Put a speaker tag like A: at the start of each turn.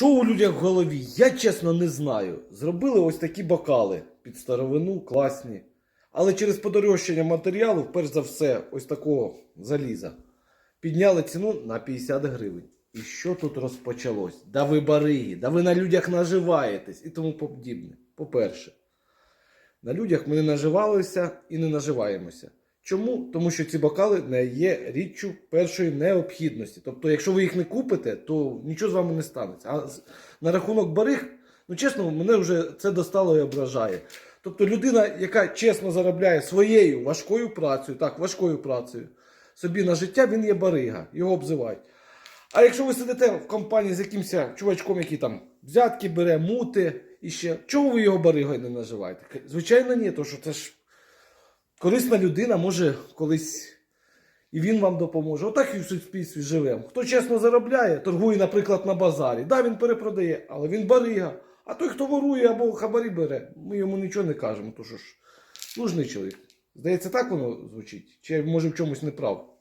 A: Що у людях в голові? Я чесно не знаю. Зробили ось такі бокали під старовину, класні. Але через подорожчання матеріалу, перш за все, ось такого заліза, підняли ціну на 50 гривень. І що тут розпочалось? Да ви бариги, да ви на людях наживаєтесь і тому подібне. По-перше, на людях ми не наживалися і не наживаємося. Чому? Тому що ці бокали не є річчю першої необхідності. Тобто, якщо ви їх не купите, то нічого з вами не станеться. А на рахунок бариг, ну чесно, мене вже це достало і ображає. Тобто людина, яка чесно заробляє своєю важкою працею, так, важкою працею, собі на життя, він є барига, його обзивають. А якщо ви сидите в компанії з якимось чувачком, який там взятки бере, мути і ще, чого ви його баригою не називаєте? Звичайно, ні, тому що це ж корисна людина може колись і він вам допоможе. Отак і в суспільстві живемо. Хто чесно заробляє, торгує, наприклад, на базарі. Да, він перепродає, але він барига. А той, хто ворує або хабарі бере, ми йому нічого не кажемо, то що ж, нужний чоловік. Здається, так воно звучить? Чи може в чомусь не прав?